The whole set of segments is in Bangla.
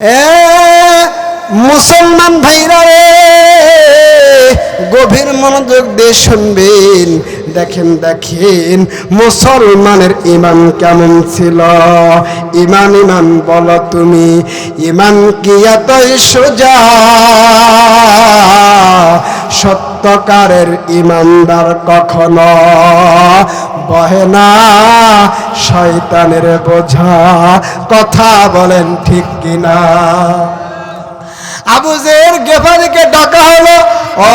এ মুসলমান ভাইরা রে, গভীর মনোযোগ দিয়ে শুনবেন। দেখেন দেখেন, মুসলমানের ইমান কেমন ছিল? ইমান ইমান বলো তুমি ইমান কি এতই সোজা? সত্যকারের ইমানদার কখনো বহে না। শয়তানের বোঝা কথা বলেন ঠিক কিনা। আবুজের গেফারিকে ডাকা হলো, ও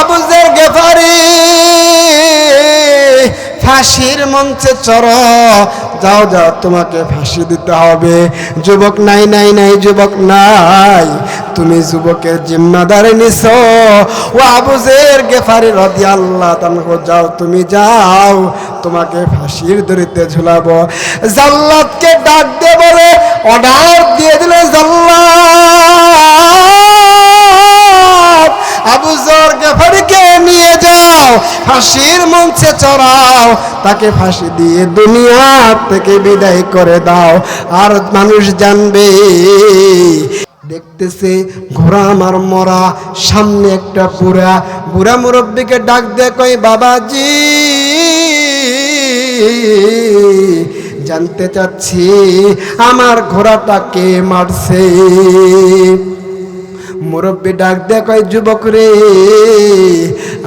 আবুজের গেফারি। ফাঁসির মঞ্চে চড়। যাও যাও, তোমাকে ফাঁসি দিতে হবে। যুবক, নাই নাই নাই, যুবক, নাই, তুমি যুবকের জিম্মাদারে নিছ। ও আবুজের গেফারি রদি আল্লাহ যাও, তুমি যাও, তোমাকে ফাঁসির দড়িতে ঝুলাবো। জাল্লাদকে ডাক দিয়ে বলে, অর্ডার দিয়ে দিলে জাল্লাদ। আবু জর গেফারিকে নিয়ে যাও, ফাঁসির মঞ্চে চড়াও, তাকে ফাঁসি দিয়ে দুনিয়া থেকে বিদায় করে দাও। আর মানুষ জানবে, দেখতেছে ঘোড়া আমার মরা, সামনে একটা বুড়া। বুড়া মুরব্বীকে ডাক দে কই বাবাজি, জানতে চাচ্ছি, আমার ঘোড়াটাকে মারছে? মুরব্বী ডাক দেয় কয়, যুবক রে,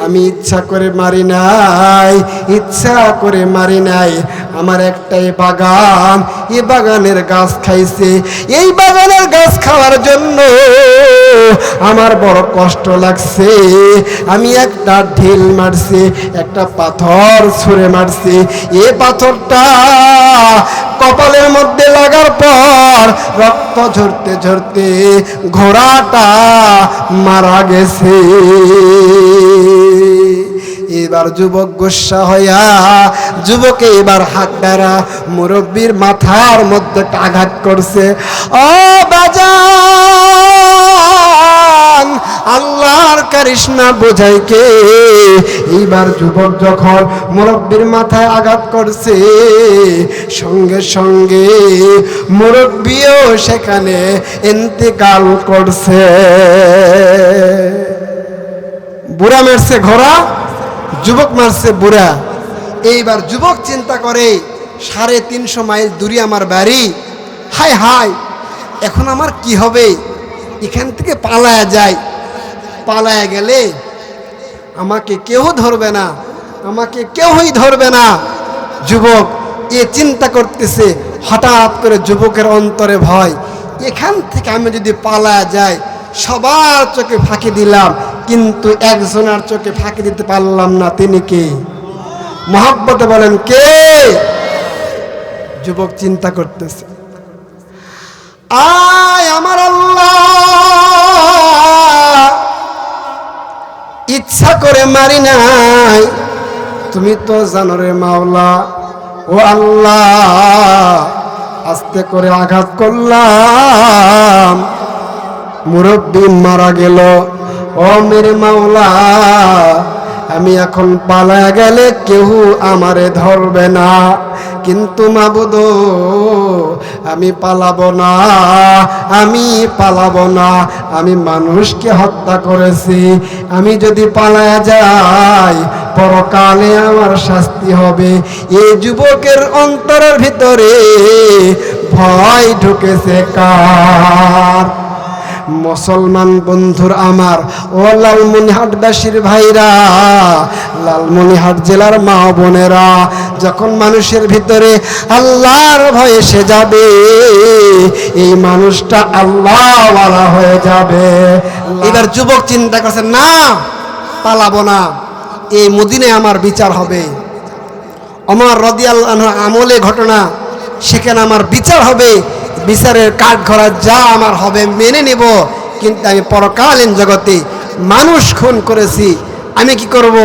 আমি ইচ্ছা করে মারি নাই, ইচ্ছা করে মারি নাই আমার একটাই বাগান, এই বাগানের গাছ খাইছে। এই বাগানের গাছ খাওয়ার জন্য আমার বড় কষ্ট লাগছে। আমি একটা ঢিল মারছি, একটা পাথর ছুঁড়ে মারছি। এ পাথরটা কপালের মধ্যে লাগার পর রক্ত ঝরতে ঝরতে ঘোড়াটা মারা গেছে। এবার যুবক গোসা হইয়া, যুবকে এবার হাত দ্বারা মুরব্বীর মাথার মধ্যে আঘাত করছে। ও বাজান, আল্লাহর কারিশমা বোঝাই কে? এইবার যুবক যখন মুরব্বীর মাথায় আঘাত করছে, সঙ্গে সঙ্গে মুরব্বীও সেখানে ইন্তেকাল করছে। বুড়া মারছে ঘোড়া যুবক মারছে বুড়া। এইবার যুবক চিন্তা করে, সাড়ে তিনশো মাইল দূরে আমার বাড়ি। হাই হাই এখন আমার কি হবে? এখান থেকে পালায়া যায়। পালায়া গেলে আমাকে কেউ ধরবে না, আমাকে কেউই ধরবে না। যুবক এ চিন্তা করতেছে, হঠাৎ করে যুবকের অন্তরে ভয়। এখান থেকে আমি যদি পালায়া যাই, সবার চোখে ফাঁকি দিলাম। কিন্তু একজনের চোখে ফাঁকি দিতে পারলাম না, তিনি কে? মহাব্বতে বলেন, কে? যুবক চিন্তা করতেছে। আয় আমার আল্লাহ, ইচ্ছা করে মারি নাই। তুমি তো জানো রে মাওলা, ও আল্লাহ, আস্তে করে আঘাত করলাম। মুরব্বী মারা গেল। ও মেরে মাওলা, আমি এখন পালা গেলে কেউ আমারে ধরবে না। কিন্তু মাবুদ, আমি পালাবো না, আমি পালাবো না। আমি মানুষকে হত্যা করেছি। আমি যদি পালায়া যাই, পরকালে আমার শাস্তি হবে। এই যুবকের অন্তরের ভিতরে ভয় ঢুকেছে কার? মুসলমান বন্ধুর আমার, ও লালমনিহাটবাসীর ভাইরা, লালমনিহাট জেলার মা বোনেরা, যখন মানুষের ভিতরে আল্লাহর ভয় এসে যাবে, এই মানুষটা আল্লাহওয়ালা হয়ে যাবে। এবার যুবক চিন্তা করছে, না, পালাবো না, এই মদিনে আমার বিচার হবে। আমার রদিয়াল আমলে ঘটনা, সেখানে আমার বিচার হবে। বিচারের কাঠ ঘরা যা আমার হবে মেনে নেব। কিন্তু আমি পরকালীন জগতে মানুষ খুন করেছি। আমি কি করব?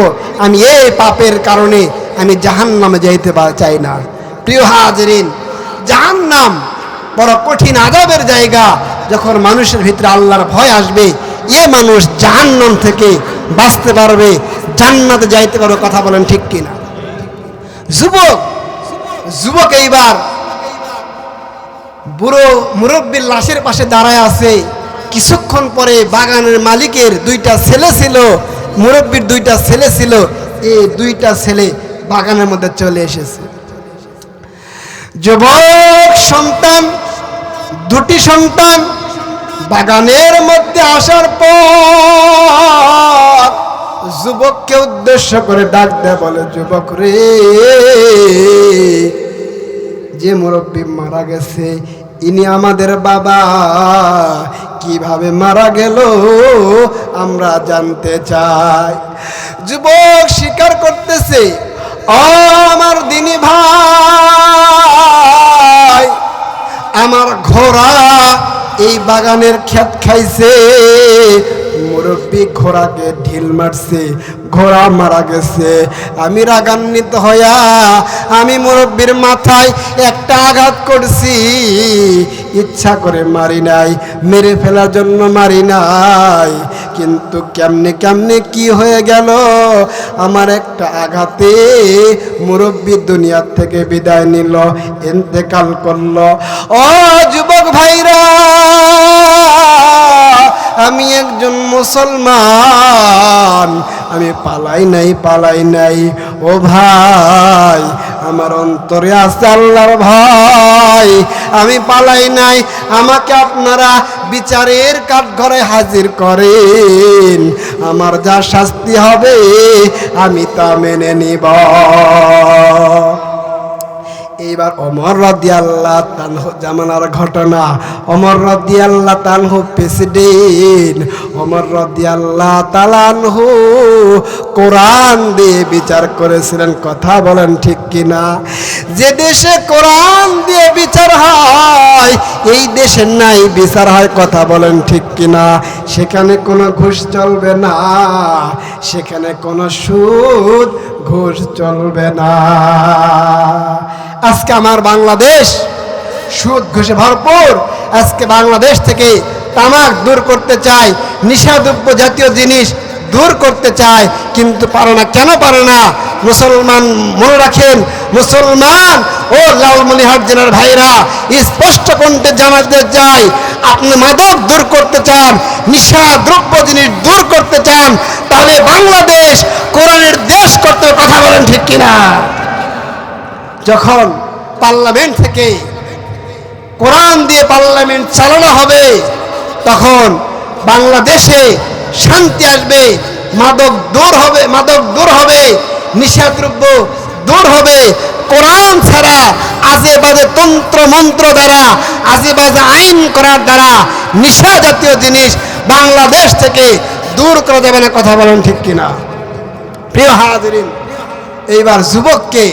আমি এই পাপের কারণে আমি জাহান নামে যাইতে চাই না। প্রিয় হাজরিন জাহান নাম বড় কঠিন আজাবের জায়গা। যখন মানুষের ভিতরে আল্লাহর ভয় আসবে, এ মানুষ জাহান্নাম থেকে বাঁচতে পারবে, জান্নাতে যাইতে পারবে, কথা বলেন ঠিক কিনা? যুবক যুবক এইবার বুড়ো মুরব্বীর লাশের পাশে দাঁড়ায় আছে। কিছুক্ষণ পরে বাগানের মালিকের দুইটা ছেলে ছিল, মুরব্বীর দুইটা ছেলে ছিল, এই দুইটা ছেলে বাগানের মধ্যে চলে এসেছে। যুবক সন্তান, দুটি সন্তান, বাগানের মধ্যে আসার পর যুবককে উদ্দেশ্য করে ডাক দেয়, বলে, যুবক রে যে মুরব্বী মারা গেছে, ইনি আমাদের বাবা। কীভাবে মারা গেল, আমরা জানতে চাই। যুবক স্বীকার করতেছে "ও আমার দিনী ভাই, আমার ঘোড়া এই বাগানের ক্ষেত খাইছে। মুরব্বী ঘোড়াকে ঢিল মারছে, ঘোড়া মারা গেছে। আমি রাগান্বিত হইয়া আমি মুরব্বীর মাথায় একটা আঘাত করছি। ইচ্ছা করে মারি নাই, মেরে ফেলার জন্য মারি নাই। কিন্তু কেমনে কেমনে কি হয়ে গেল? আমার একটা আঘাতে মুরব্বী দুনিয়ার থেকে বিদায় নিল, ইন্তেকাল করল। ও যুবক ভাইরা! আমি একজন মুসলমান। আমি পালাই নাই পালাই নাই। ও ভাই, আমার অন্তরে আছে আল্লাহর ভাই আমি পালাই নাই, আমাকে আপনারা বিচারের কাঠঘরে হাজির করেন। আমার যা শাস্তি হবে, আমি তা মেনে নিব। এইবার অমর রদি আল্লাহ তানহ জামানার ঘটনা। অমর রদি আল্লাহ তানহ প্রেসিডেন্ট অমর রদি আল্লাহ তালানহু কোরআন দিয়ে বিচার করেছিলেন। কথা বলেন ঠিক কিনা? যে দেশে কোরআন দিয়ে বিচার হয়, এই দেশে নাই বিচার হয়, কথা বলেন ঠিক কিনা? সেখানে কোনো ঘুষ চলবে না, সেখানে কোনো সুদ ঘুষ চলবে না। আজকে আমার বাংলাদেশ, সুদ ঘুষে ভরপুর। আজকে বাংলাদেশ থেকে তামাক দূর করতে চায় নিষাদ্রব্য জাতীয় জিনিস দূর করতে চায়, কিন্তু পারে না। কেন পারে না? মুসলমান মনে রাখেন, মুসলমান, ও লালমনিহাট জেলার ভাইরা, স্পষ্ট কণ্ঠে জানাতে চাই, আপনি মাদক দূর করতে চান নিশা দ্রব্য জিনিস দূর করতে চান, তাহলে বাংলাদেশ কোরআনের দেশ করতে কথা বলেন ঠিক কিনা? যখন পার্লামেন্ট থেকে কোরআন দিয়ে পার্লামেন্ট চালানো হবে, তখন বাংলাদেশে শান্তি আসবে, মাদক দূর হবে, মাদক দূর হবে নিশাদ্রব্য দূর হবে। কোরআন ছাড়া আজে বাজে তন্ত্র মন্ত্র দ্বারা আজে বাজে আইন করার দ্বারা নিশা জাতীয় জিনিস বাংলাদেশ থেকে দূর করা যাবে না কথা বলেন ঠিক কিনা। প্রিয় হাজিরিন, এইবার যুবককে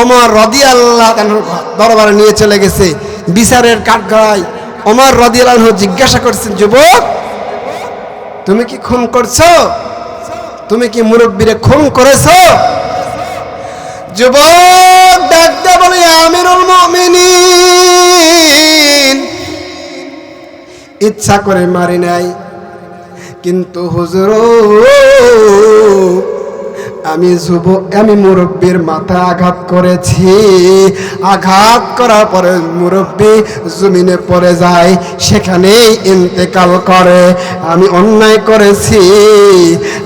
অমর রদি আল্লাহ দরবারে নিয়ে চলে গেছে। বিচারের কাঠগড়ায় অমর রদি আল্লাহ জিজ্ঞাসা করছেন, যুবক, তুমি কি খুন করছ? তুমি কি মুরব্বীরে খুন করেছ? যুবক ডাকতে বলে, আমিরুল মুমিনিন। ইচ্ছা করে মারি নাই, কিন্তু হুজুর আমি যুব, আমি মুরব্বীর মাথায় আঘাত করেছি। আঘাত করার পরে মুরব্বী জমিনে পড়ে যায়, সেখানেই ইন্তেকাল করে। আমি অন্যায় করেছি,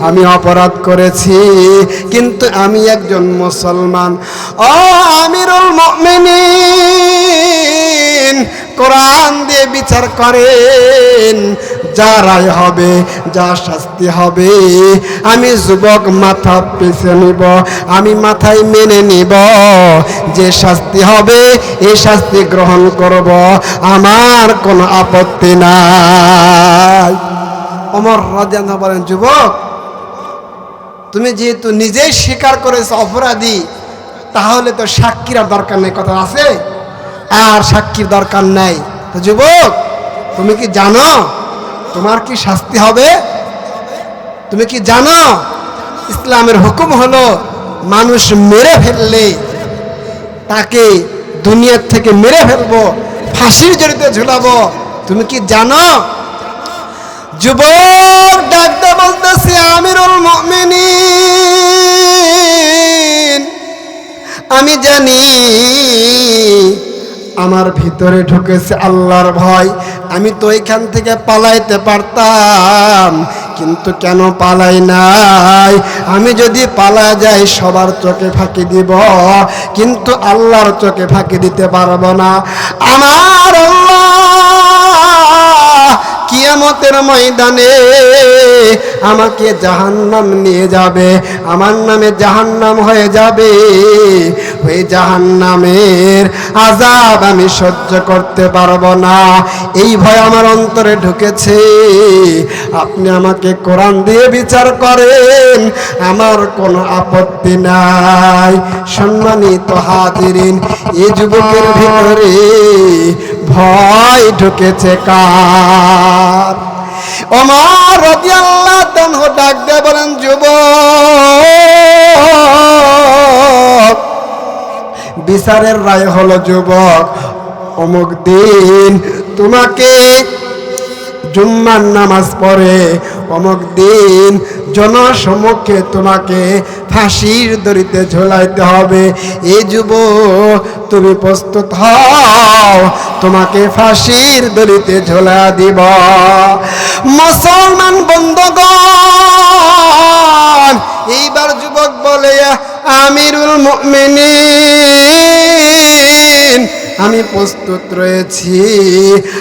আমি অপরাধ করেছি, কিন্তু আমি একজন মুসলমান। ও আমিরুল মুমিনিন কোরআন দিয়ে বিচার করেন। যা রায় হবে, যা শাস্তি হবে, আমি যুবক মাথা পেছে নিব, আমি মাথায় মেনে নিব। যে শাস্তি হবে, এই শাস্তি গ্রহণ করব। আমার কোনো আপত্তি নাই। অমর রাজা বলেন, যুবক, তুমি যেহেতু নিজেই স্বীকার করেছ অপরাধী, তাহলে তো সাক্ষীর দরকার নেই, কথা আছে? আর সাক্ষীর দরকার নাই। তো যুবক, তুমি কি জানো তোমার কি শাস্তি হবে? তুমি কি জানো ইসলামের হুকুম হলো মানুষ মেরে ফেললে, তাকে দুনিয়ার থেকে মেরে ফেলব, ফাঁসির জড়িতে ঝুলাবো। তুমি কি জানো? যুবক, ডাকতে বলতেছে, আমিরুল মুমিনিন, আমি জানি আমার ভিতরে ঢুকেছে আল্লাহর ভয়। আমি তো এখান থেকে পালাইতে পারতাম, কিন্তু কেন পালাই নাই? আমি যদি পালা যাই, সবার চোখে ফাঁকি দিব, কিন্তু আল্লাহর চোখে ফাঁকি দিতে পারব না। আমার কিয়ামতের ময়দানে আমাকে জাহান্নাম নিয়ে যাবে, আমার নামে জাহান্নাম হয়ে যাবে। ওই জাহান্নামের আজাব আমি সহ্য করতে পারব না। এই ভয় আমার অন্তরে ঢুকেছে। আপনি আমাকে কোরআন দিয়ে বিচার করেন, আমার কোনো আপত্তি নাই। সম্মানিত হাজিরিন এই যুবকের ভিতরে ভয় ঢুকেছে কার? ওমর রাদিয়াল্লাহু তাআলা ডাক দিয়ে বলেন, যুবক বিচারের রায় হলো যুবক, অমুক দিন তোমাকে জুম্মার নামাজ পড়ে, অমুক দিন জনসমক্ষে তোমাকে ফাঁসির দড়িতে ঝোলাইতে হবে। এ যুব তুমি প্রস্তুত হও, তোমাকে ফাঁসির দড়িতে ঝোলা দিব। মুসলমান বন্ধগণ, এইবার যুবক বলে আমিরুল মুমিনিন। আমি প্রস্তুত রয়েছি।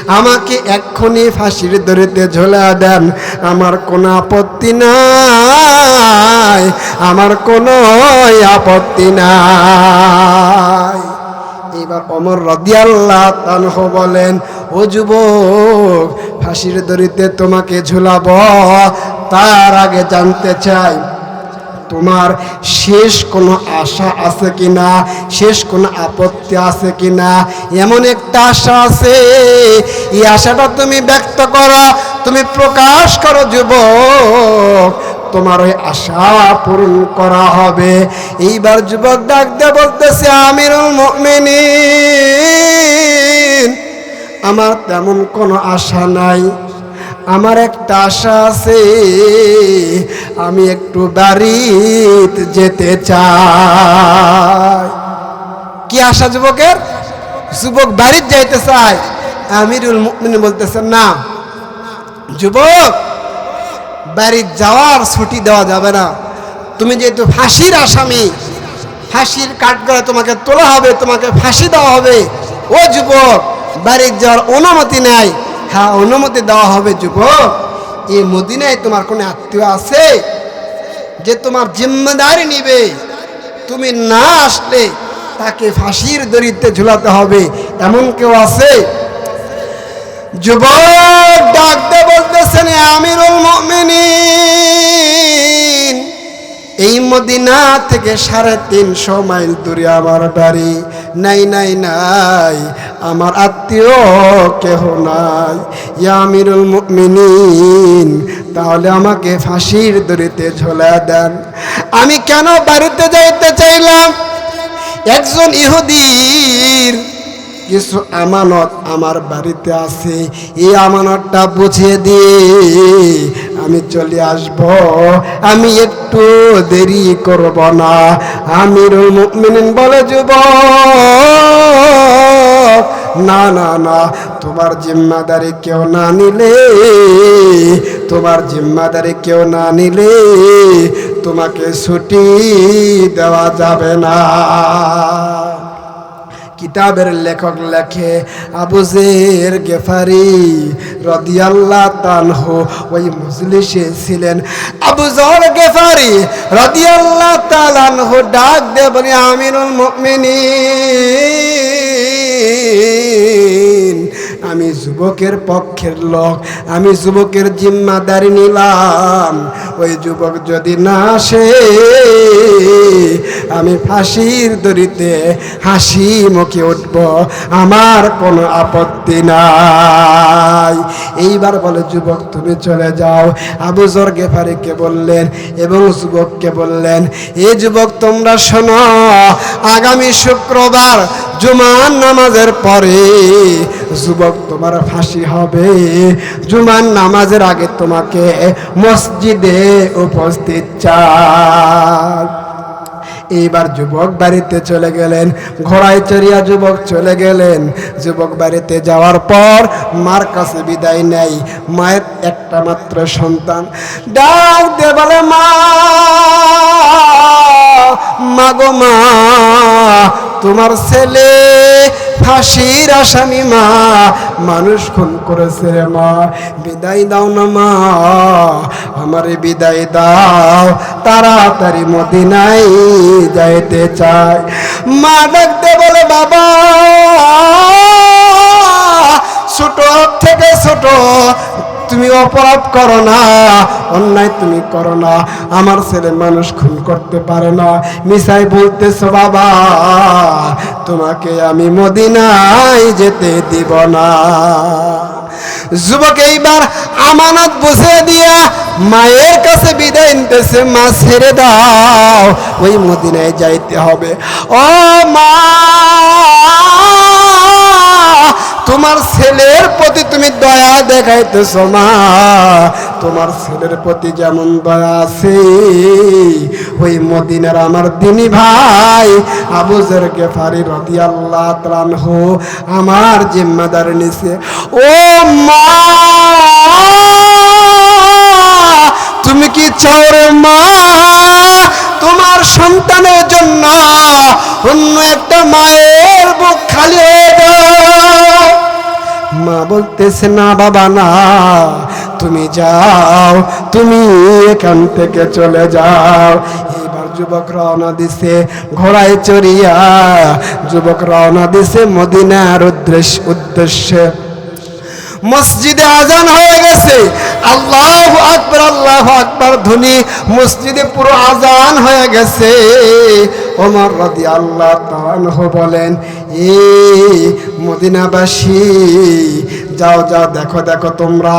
আমাকে এক্ষুনি ফাঁসির দড়িতে ঝোলা দেন। আমার কোনো আপত্তি নাই। আমার কোনো আপত্তি নাই। এবার অমর রদিয়াল্লাহ তানহ বলেন, ও যুবক, ফাঁসির দড়িতে তোমাকে ঝুলাব। তার আগে জানতে চাই তোমার শেষ কোনো আশা আছে কি না শেষ কোনো আপত্তি আছে কি না এমন একটা আশা আছে। এই আশাটা তুমি ব্যক্ত করো, তুমি প্রকাশ করো যুবক। তোমার ওই আশা পূরণ করা হবে। এইবার যুবক ডাক দিয়ে বলতেছে, আমিরুল মুমিনিন, আমার তেমন কোনো আশা নাই। আমার একটা আশা আছে। আমি একটু বাড়িতে যেতে চাই। কি আশা যুবকের? যুবক বাড়িতে যাইতে চায়। আমিরুল মুমিন বলতেছেন না, যুবক বাড়ির যাওয়ার ছুটি দেওয়া যাবে না। তুমি যেহেতু ফাঁসির আসামি, ফাঁসির কাঠগড়ে তোমাকে তোলা হবে, তোমাকে ফাঁসি দেওয়া হবে। ও যুবক বাড়ির যাওয়ার অনুমতি নাই। হ্যাঁ অনুমতি দেওয়া হবে যুবক। এই মদিনায় তোমার কোনো আত্মীয় আছে? যে তোমার জিম্মেদারি নিবে। তুমি না আসলে তাকে ফাঁসির দড়িতে ঝুলাতে হবে। এমন কেউ আছে? যুবক ডাকতে বলতেছেন আমিরুল মুমিনিন, এই মদিনা থেকে সাড়ে তিনশো মাইল দূরে আমার বাড়ি। নাই নাই নাই। আমার আত্মীয় কেহ নাই। ইয়া আমিরুল মুমিনিন, তাহলে আমাকে ফাঁসির দড়িতে ঝোলা দেন। আমি কেন বাড়িতে যাইতে চাইলাম? একজন ইহুদির কিছু আমানত আমার বাড়িতে আছে। এই আমানতটা বুঝিয়ে দিয়ে আমি চলে আসব। আমি একটু দেরি করব না। আমিরুল মুমিনিন বলে যুব না না না, তোমার জিম্মাদারি কেউ না নিলে, তোমার জিম্মাদারি কেউ না নিলে তোমাকে ছুটি দেওয়া যাবে না। কিতাবের লেখক লেখে আবুজের গেফারি রদিয়াল্লাহ তানহু, ওই মজলিসে ছিলেন আবুজর গেফারি রদিয়াল্লাহ তালানহু ডাক দে বলি আমিনুল মুমিনিন। আমি যুবকের পক্ষের লোক আমি যুবকের জিম্মাদারি নিলাম। ওই যুবক যদি না আসে আমি ফাঁসির দড়িতে হাসি মুখে উঠব, আমার কোনো আপত্তি নাই। এইবার বলে, যুবক, তুমি চলে যাও। আবু জর গেফারিকে বললেন এবং যুবককে বললেন এই যুবক, তোমরা শোনো, আগামী শুক্রবার জুমান নামাজের পরে যুবক, তোমার ফাঁসি হবে। জুমান নামাজের আগে তোমাকে মসজিদে উপস্থিত চাই। এইবার যুবক বাড়িতে চলে গেলেন, ঘোড়ায় চড়িয়া যুবক চলে গেলেন। যুবক বাড়িতে যাওয়ার পর মার কাছে বিদায় নেয়, মায়ের একটা মাত্র সন্তান। ডাক দে বলে মা, মাগো মা, তোমার ছেলে ফাঁসির আসামি মা, মানুষ খুন করেছে রে মা। বিদায় দাও না মা, আমার বিদায় দাও। তাড়াতাড়ি মদিনায় যাইতে চায় মা ডাকতে বলে, বাবা, ছোট থেকে ছোট তুমি অপরাধ করো না, অন্যায় তুমি করো না, আমার ছেলে মানুষ খুন করতে পারে না। মিসাই বলতেছো, বাবা, তোমাকে আমি মদিনায় যেতে দিব না। যুবক এইবার আমানত বসে দিয়া মায়ের কাছে বিদায় নিতেছে, মা, ছেড়ে দাও, ওই মদিনায় যাইতে হবে। ও মা তোমার ছেলের প্রতি তুমি দয়া দেখাইতেছ মা তোমার ছেলের প্রতি যেমন দয়া আছে, ওই মদিনার আমার দিনী ভাই আবুজের গেফারি রতি আল্লাহ হো আমার জিম্মাদার নিছে। ও মা! তুমি কি চাও মা? তোমার সন্তানের জন্য অন্য একটা মায়ের বুক খালি হয়ে যায়। মা বলতেছে, না বাবা, না। তুমি যাও, তুমি এখান থেকে চলে যাও। এবার যুবক রওনা দিছে ঘোড়ায় চড়িয়া। যুবক রওনা দিছে মদিনার উদ্দেশ্য উদ্দেশ্যে মসজিদে আজান হয়ে গেছে। আল্লাহ আকবর আল্লাহ আকবর ধ্বনি মসজিদে পুরো আজান হয়ে গেছে। ওমর রাদি আল্লাহ তাআলা বলেন, এ মদিনাবাসী, যাও যাও, দেখো দেখো তোমরা,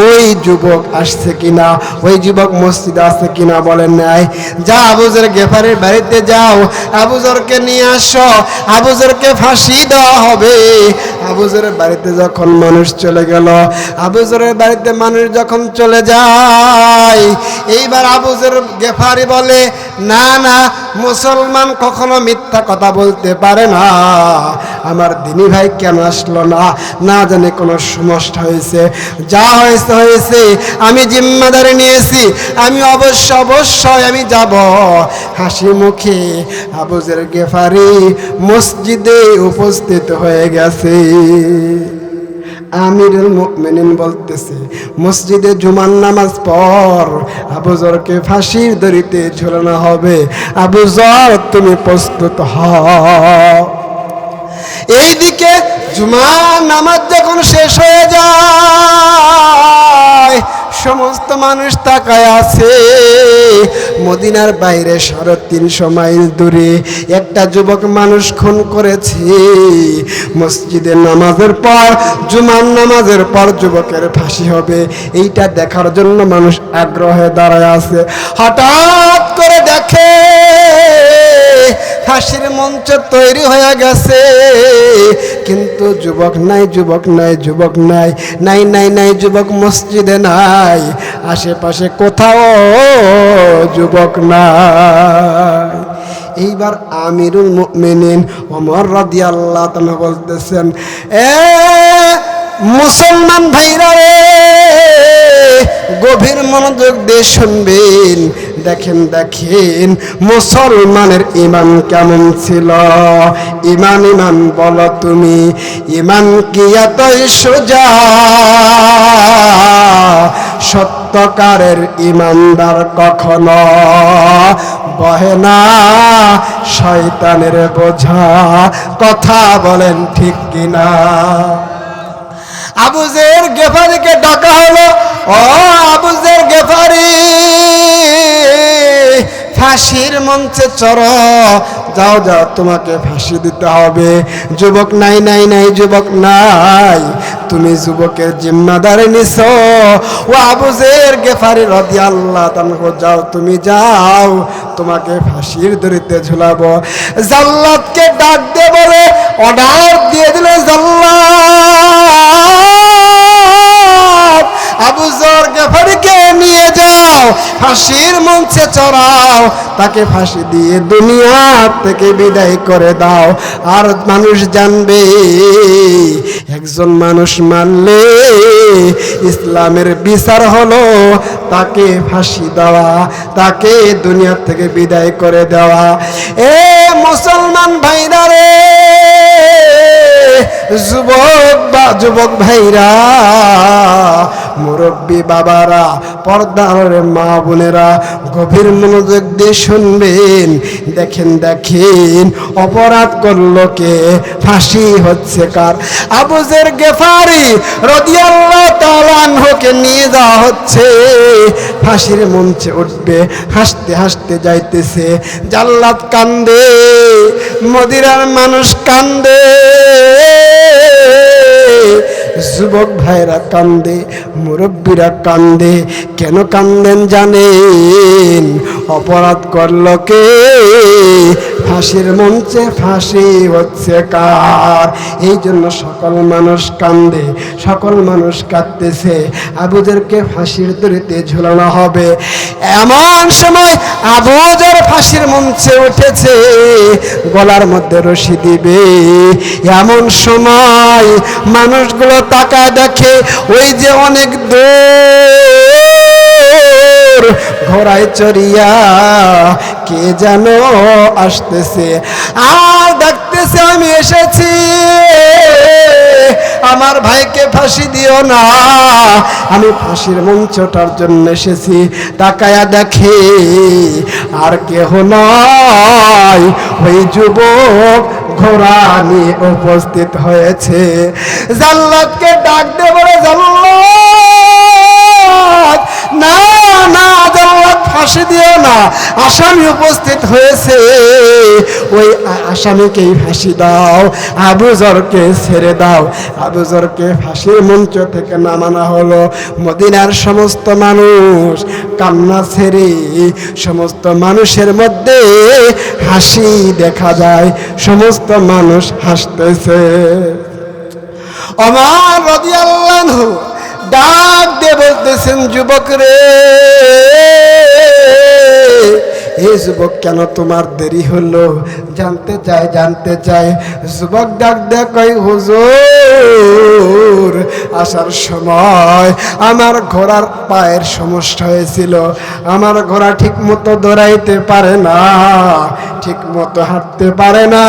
ওই যুবক আসছে কিনা, ওই যুবক মসজিদে আসছে কিনা বলেন নাই। যা আবুজের গেফারের বাড়িতে যাও আবুজরকে নিয়ে আসো আবুজরকে ফাঁসি দেওয়া হবে। আবুজের বাড়িতে যখন মানুষ চলে গেল আবুজরের বাড়িতে মানুষ যখন চলে যায়, এইবার আবুজের গেফারি বলে, না না, মুসলমান কখনো মিথ্যা কথা বলতে পারে না। আমার দিনী ভাই কেন আসলো না? না জানে কোনো সমস্যা হয়েছে। যা হয়েছে হয়েছে। আমি জিম্মাদারি নিয়েছি। আমি অবশ্য, অবশ্যই আমি যাব। হাসি মুখে আবুজের গেফারি মসজিদে উপস্থিত হয়ে গেছে। আমিরুল মুমিনিন বলতেছে, মসজিদে জুমার নামাজ পর আবুজরকে ফাঁসির দড়িতে ঝোলানো হবে। আবুজর তুমি প্রস্তুত হও এইদিকে জুমার নামাজ যখন শেষ হয়ে যায়, সমস্ত মানুষ তাকায় আছে। মদিনার বাইরে সাড়ে তিনশো মাইল দূরে একটা যুবক মানুষ খুন করেছে। মসজিদে নামাজের পর জুমান নামাজের পর যুবকের ফাঁসি হবে। এইটা দেখার জন্য মানুষ আগ্রহে দাঁড়ায় আছে। হঠাৎ করে দেখে ফাঁসির মঞ্চ তৈরি হয়ে গেছে। কিন্তু যুবক নাই যুবক নাই যুবক নাই নাই নাই নাই, যুবক মসজিদে নাই, আশেপাশে কোথাও যুবক নাই। এইবার আমিরুল মুমিনিন ওমর রাদিয়াল্লাহু তাআলা বলতেছেন, এ মুসলমান ভাইরা গভীর মনোযোগ দিয়ে শুনবেন। দেখেন দেখেন, মুসলমানের ইমান কেমন ছিল? ইমান ইমান বলো তুমি ইমান কি এতই সোজা? সত্যকারের ইমানদার কখনো বহে না, শয়তানের বোঝা কথা বলেন ঠিক কিনা? আবুজের গেফারিকে ডাকা হলো। ও আবুজের গেফারি, ফাঁসির মঞ্চে চড়। যাও যাও, তোমাকে ফাঁসি দিতে হবে। যুবক নাই নাই নাই, যুবক নাই, তুমি যুবকের জিম্মাদারে নিছ। ও আবুজের গেফারি রদি আল্লাহ তানহু যাও, তুমি যাও, তোমাকে ফাঁসির দড়িতে ঝুলাবো। জাল্লাদকে ডাক দিয়ে বলে, অর্ডার দিয়ে দিলে জাল্লাদ। ফাঁসির মঞ্চে চড়াও, তাকে ফাঁসি দিয়ে দুনিয়া থেকে বিদায় করে দাও। আর মানুষ জানবে, একজন মানুষ মানলে ইসলামের বিচার হলো তাকে ফাঁসি দেওয়া, তাকে দুনিয়া থেকে বিদায় করে দেওয়া। এ মুসলমান ভাইরা রে, যুবক বা যুবক ভাইরা, মুরব্বী বাবারা পর্দার মা বোনেরা, গভীর মনোযোগ দিয়ে শুনবেন। দেখেন দেখেন, অপরাধ করল কে? ফাঁসি হচ্ছে কার? আবুজের গেফারি রদিয়াল্লাহ তালানহকে নিয়ে যাওয়া হচ্ছে। ফাঁসির মঞ্চে উঠবে, হাসতে হাসতে যাইতেছে। জাল্লাত কান্দে মদিরার মানুষ কান্দে। যুবক ভাইরা কান্দে মুরব্বীরা কান্দে কেন কান্দেন জানেন? অপরাধ করল কে? ফাঁসির মঞ্চে ফাঁসি হচ্ছে কার? এই জন্য সকল মানুষ কান্দে, সকল মানুষ কাঁদতেছে। আবুদেরকে ফাঁসির দড়িতে ঝুলানো হবে। এমন সময় আবুদের ফাঁসির মঞ্চে উঠেছে, গলার মধ্যে রশি দিবে। এমন সময় মানুষগুলো তাকা দেখে, ওই যে অনেক দূর ঘোড়ায় চড়িয়া কে যেন আসতেছে? আর দেখতেছে আমি এসেছি। আমার ভাইকে ফাঁসি দিও না। আমি ফাঁসির মঞ্চটার জন্য এসেছি। তাকায়া দেখে আর কেহ নয় ওই যুবক ঘোড়া নিয়ে উপস্থিত হয়েছে। জাল্লাদকে ডাক দে বলে জাল্লাদ না ফাঁসি দিও না। আসামি উপস্থিত হয়েছে। ওই আসামিকেই ফাঁসি দাও। আবুজরকে ছেড়ে দাও। আবুজরকে ফাঁসির মঞ্চ থেকে নামানো হলো। মদিনার সমস্ত মানুষ কান্না ছেড়ে সমস্ত মানুষের মধ্যে হাসি দেখা যায়। সমস্ত মানুষ হাসতেছে। আমার রদি আল্লাহ ডাক দিয়ে বলতেছেন যুবক রে হে যুবক, কেন তোমার দেরি হলো? জানতে চাই জানতে চাই যুবক ডাক কই হুজুর, আসার সময় আমার ঘোড়ার পায়ের সমস্যা হয়েছিল। আমার ঘোড়া ঠিক মতো দৌড়াইতে পারে না ঠিক মতো হাঁটতে পারে না।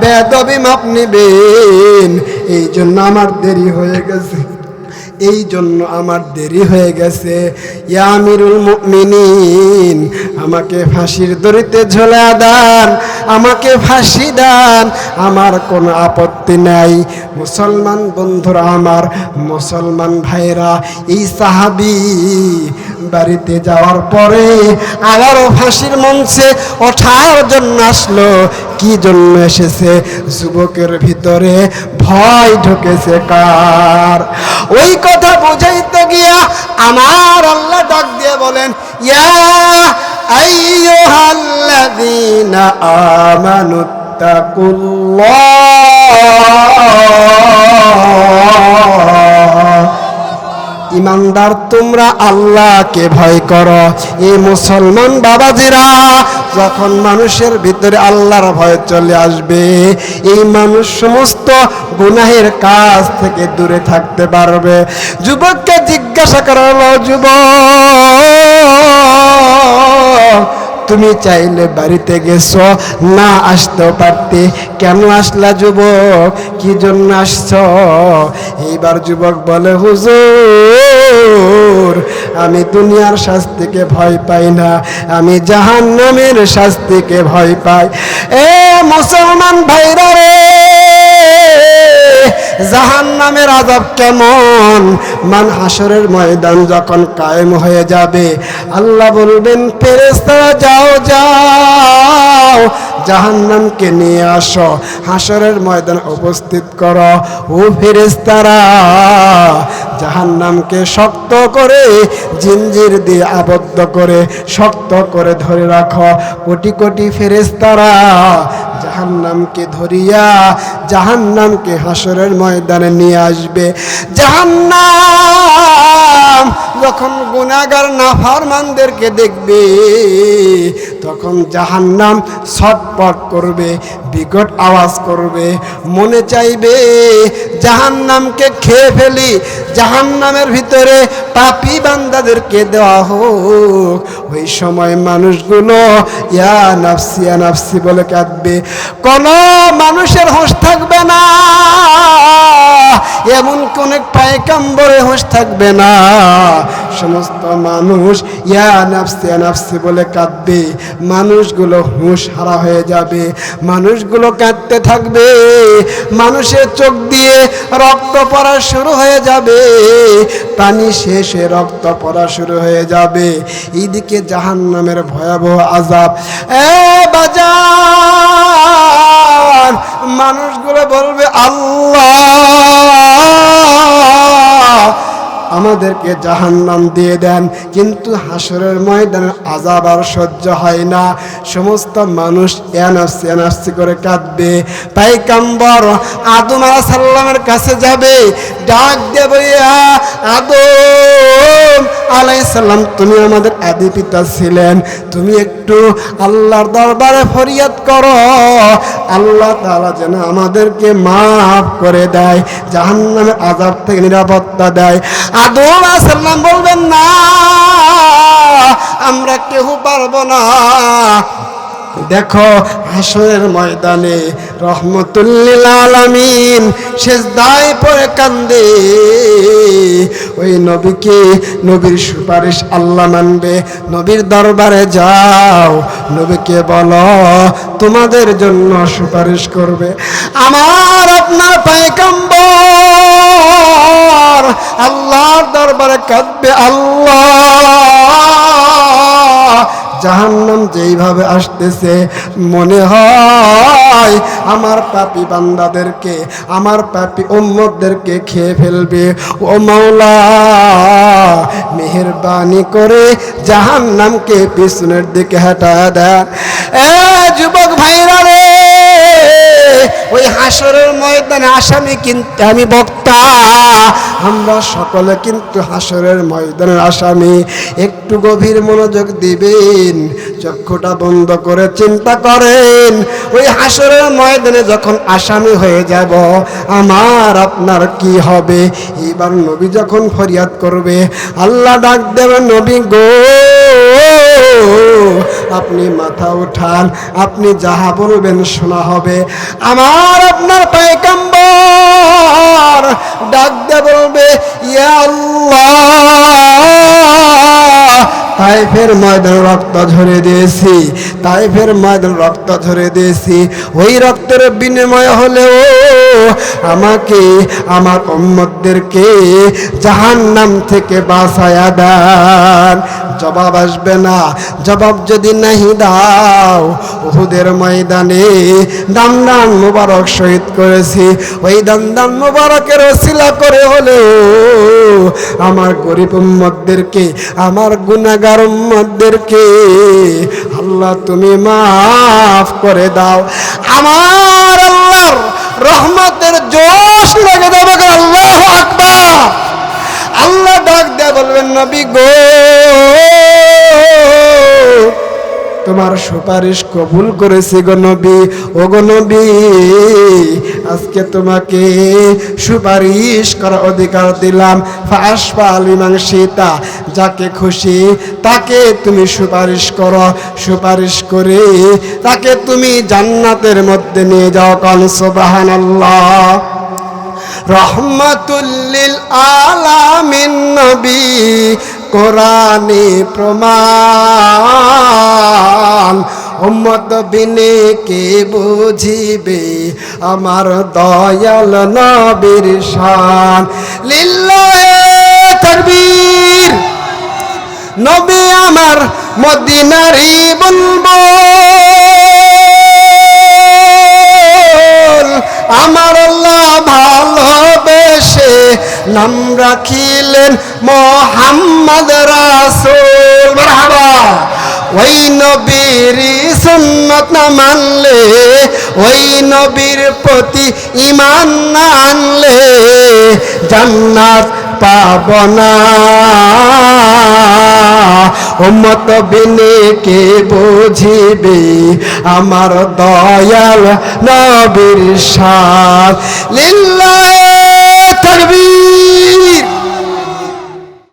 বেদবি মাপ নিবেন এই জন্য আমার দেরি হয়ে গেছে। এই জন্য আমার দেরি হয়ে গেছে। ইয়ামিরুল মুমিনিন, আমাকে ফাঁসির দড়িতে ঝোলা দান, আমাকে ফাঁসি দান। আমার কোনো আপত্তি নাই। মুসলমান বন্ধুরা আমার, মুসলমান ভাইরা এই সাহাবি বাড়িতে যাওয়ার পরে আবারও ফাঁসির মঞ্চে ওঠার জন্য আসলো। কি জন্য এসেছে? যুবকের ভিতরে ভয় ঢুকেছে কার? ওই কথা বুঝাইতে গিয়া আমার আল্লাহ ডাক দিয়ে বলেন, ইয়া ইমানদার, তোমরা আল্লাহকে ভয় করো। এ মুসলমান বাবাজিরা যখন মানুষের ভিতরে আল্লাহর ভয় চলে আসবে, এই মানুষ সমস্ত গুনাহের কাজ থেকে দূরে থাকতে পারবে। যুবককে জিজ্ঞাসা করা হলো যুবক, তুমি চাইলে বাড়িতে গেছো, না আসতেও পারতে। কেন আসলা যুবক? কি জন্য আসছ? এইবার যুবক বলে, হুজুর আমি দুনিয়ার শাস্তিকে ভয় পাই না, আমি জাহান নামের শাস্তিকে ভয় পাই। এ মুসলমান ভাইরা রে জাহান নামের আজাব কেমন? মান হাসরের ময়দান যখন কায়েম হয়ে যাবে, আল্লাহ বলবেন ফেরেস্তারা যাও যাও। জাহান্নামকে নিয়ে আসো, হাসরের ময়দানে উপস্থিত করো। ও ফেরেস্তারা জাহান্নামকে শক্ত করে জিঞ্জির দিয়ে আবদ্ধ করে, শক্ত করে ধরে রাখো। কোটি কোটি ফেরেস্তারা জাহান্নামকে ধরিয়া, জাহান্নামকে হাসরের ময়দানে নিয়ে আসবে। জাহান্নাম যখন গুনাগার নাফারমানদেরকে দেখবে, তখন জাহান্নাম ছটপট করবে, বিকট আওয়াজ করবে। মনে চাইবে, জাহান্নামকে খেয়ে ফেলি, জাহান্নামের ভিতরে পাপি বান্দাদেরকে দেওয়া হোক। ওই সময় মানুষগুলো, ইয়া নাফসি ইয়া নাফসি বলে কাঁদবে। কোনো মানুষের হোশ থাকবে না। এমন কোন পায়কাম্বরে হোশ থাকবে না। সমস্ত মানুষ, ইয়া নাফসি নাফসি বলে কাঁদবে। মানুষগুলো হুঁশ হারা হয়ে যাবে। মানুষগুলো কাঁদতে থাকবে। মানুষের চোখ দিয়ে রক্ত পড়া শুরু হয়ে যাবে। পানি শেষে রক্ত পড়া শুরু হয়ে যাবে। এইদিকে জাহান্নামের ভয়াবহ আজাব এ বাজার! মানুষগুলো বলবে আল্লাহ! আমাদেরকে জাহান্নাম দিয়ে দেন। কিন্তু হাসরের ময়দানের আজাব আর সহ্য হয় না। সমস্ত মানুষ এনাফসি এনাফসি করে কাঁদবে। পাইকাম্বর আদম আলাহ সাল্লামের কাছে যাবে। ডাক দেবে আদম আলাইসাল্লাম তুমি আমাদের আদি পিতা ছিলেন। তুমি একটু আল্লাহর দরবারে ফরিয়াদ করো। আল্লাহ তাআলা যেন আমাদেরকে মাফ করে দেয়, জাহান্নামের আজাব থেকে নিরাপত্তা দেয়। আদম আলাইসাল্লাম বলবেন, না, আমরা কেউ পারব না। দেখো, হাসরের ময়দানে রহমতুল্লিল আলামিন শেষ দায় পরে কান্দে। ওই নবীকে নবীর সুপারিশ আল্লাহ মানবে। নবীর দরবারে যাও, নবীকে বলো, তোমাদের জন্য সুপারিশ করবে আমার আপনার পায়কাম্বর আল্লাহর দরবারে কাঁদবে আল্লাহ। জাহান্নাম যেইভাবে আসতেছে, মনে হয় আমার পাপি বান্দাদেরকে, আমার পাপি উম্মতদেরকে খেয়ে ফেলবে। ও মাওলা, মেহেরবানি করে জাহান্নামকে পিছনের দিকে হাঁটা দেয় এ যুবক ভাইরা রে ওই হাসরের ময়দানে আসামি কিন্তু আমি বক্তা। আমরা সকলে কিন্তু হাসরের ময়দানের আসামি। একটু গভীর মনোযোগ দিবেন, চক্ষুটা বন্ধ করে চিন্তা করেন। ওই হাসরের ময়দানে যখন আসামি হয়ে যাব, আমার আপনার কি হবে? এবার নবী যখন ফরিয়াদ করবে, আল্লাহ ডাক দেবে নবী গো আপনি মাথা উঠান, আপনি যাহা বলবেন শোনা হবে। আমার আপনার পায়কাম্বর ডাক দে বলবে তাইফের ময়দান রক্ত ঝরে দিয়েছি, তাইফের ময়দান রক্ত ঝরে দিয়েছি। ওই রক্তের বিনিময় হলেও আমাকে, আমার উম্মতদেরকে জাহান্নাম থেকে বাঁচায়া দেন। জবাব আসবে না। জবাব যদি নাহি দাও, উহুদের ময়দানে দান্দান মুবারক শহীদ করেছি। ওই দান্দান মুবারকের ওসিলা করে হলেও আমার গরিব উম্মতদেরকে, আমার গুনাগার উম্মতদেরকে আল্লাহ তুমি মাফ করে দাও। আমার আল্লাহর রহমতের জোশ লাগে যাবে আল্লাহ আকবার। আল্লাহ ডাক দেয়া বলবেন, নবী গো তোমার সুপারিশ কবুল করেছি গো ও গো আজকে তোমাকে সুপারিশ করার অধিকার দিলাম। ফাঁসপা সীতা, যাকে খুশি তাকে তুমি সুপারিশ করো। সুপারিশ করে তাকে তুমি জান্নাতের মধ্যে নিয়ে যাও কন, সুবহানাল্লাহ। রহমাতুল্লিল আলামিন নবী কোরআনে প্রমাণ। উম্মত বিনে কে বুঝিবে? আমার দয়াল নবীর শান। লিল্লাহে তাকবীর। নবী আমার মদিনারি বলব আমার আল্লাহ নাম রাখিলেন মোহাম্মদ রাসূল। মারহাবা। ওই নবীর সুন্নত না মানলে, ওই নবীর প্রতি ইমান না আনলে জান্নাত পাব না। উম্মত বিনে কে বুঝিবে আমার দয়াল নবীর সাথ? লিল্লাহ